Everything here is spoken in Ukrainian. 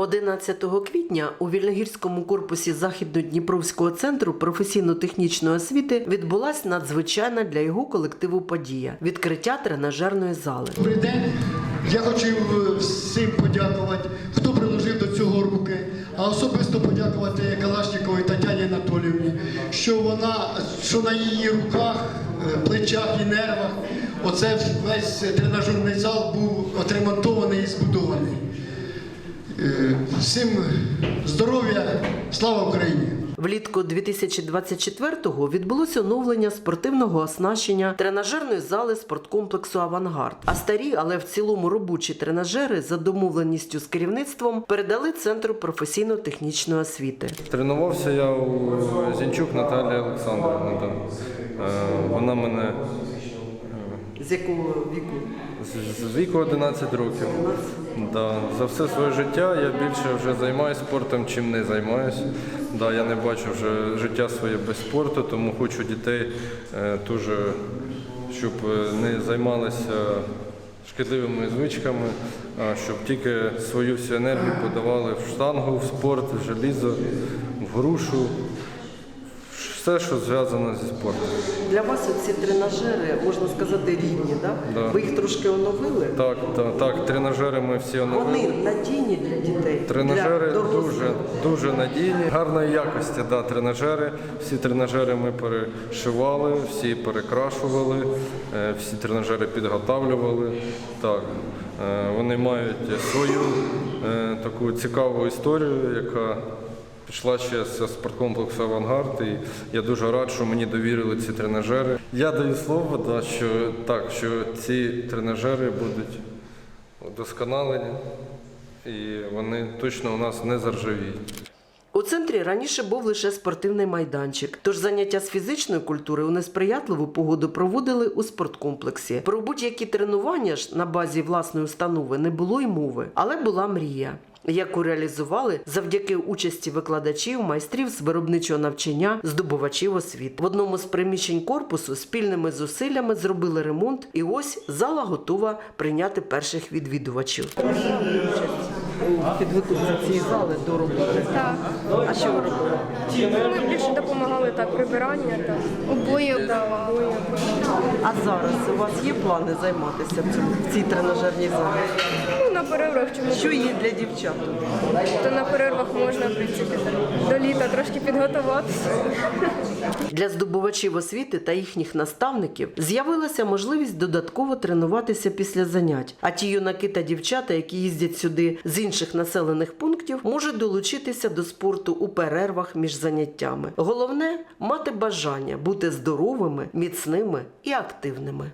11 квітня у Вільногірському корпусі Західно-Дніпровського центру професійно-технічної освіти відбулась надзвичайна для його колективу подія відкриття тренажерної зали. Добрий день. Я хотів е, всім подякувати, хто приложив до цього руки, а особисто подякувати Калашніковій Тетяні Анатоліївні, що вона, що на її руках, е, плечах і нервах, оце весь тренажерний зал був отремонтований і збудований. Е, Всім здоров'я, слава Україні! Влітку 2024-го відбулося оновлення спортивного оснащення тренажерної зали спорткомплексу Авангард. А старі, але в цілому робочі тренажери за домовленістю з керівництвом передали центру професійно-технічної освіти. Тренувався я у Зінчук Наталії Олександрівни. да. Е, Вона мене З якого віку? з- з віку 11 років. Да. За все своє життя я більше вже займаюся спортом, чим не займаюся. Да, я не бачу вже життя своє без спорту, тому хочу дітей е, теж, щоб е, не займалися шкідливими звичками, а щоб тільки свою всю енергію подавали в штангу, в спорт, в желізо, в грушу, все, що зв'язано зі спортом. Для вас ці тренажери, можна сказати, рідні, да? Да. Ви їх трошки оновили? Так, так, так, тренажери ми всі оновили. Вони надійні для дітей. Тренажери для дуже, дуже надійні, гарної якості. Да, тренажери. Всі тренажери ми перешивали, всі перекрашували, е, всі тренажери підготавлювали. Так, е, вони мають свою е, таку цікаву історію, яка пішла ще з спорткомплексу Авангард. І я дуже рад, що мені довірили ці тренажери. Я даю слово, да, що так, що ці тренажери будуть удосконалені і вони точно у нас не заржавіють. У центрі раніше був лише спортивний майданчик, тож заняття з фізичної культури у несприятливу погоду проводили у спорткомплексі. Про будь-які тренування ж на базі власної установи не було й мови, але була мрія. Яку реалізували завдяки участі викладачів, майстрів з виробничого навчання, здобувачів освіт. В одному з приміщень корпусу спільними зусиллями зробили ремонт, і ось зала готова прийняти перших відвідувачів. Підготовці цієї зали до роботи. Так. А що ви робили? Ми більше допомагали так, прибирання, так. Обоє, да, обоє. А зараз у вас є плани займатися в, в цій тренажерній залі? Чому? Що є для дівчат? То на перервах можна, в принципі, до літа трошки підготуватися. Для здобувачів освіти та їхніх наставників з'явилася можливість додатково тренуватися після занять. А ті юнаки та дівчата, які їздять сюди з інших населених пунктів, можуть долучитися до спорту у перервах між заняттями. Головне мати бажання бути здоровими, міцними і активними.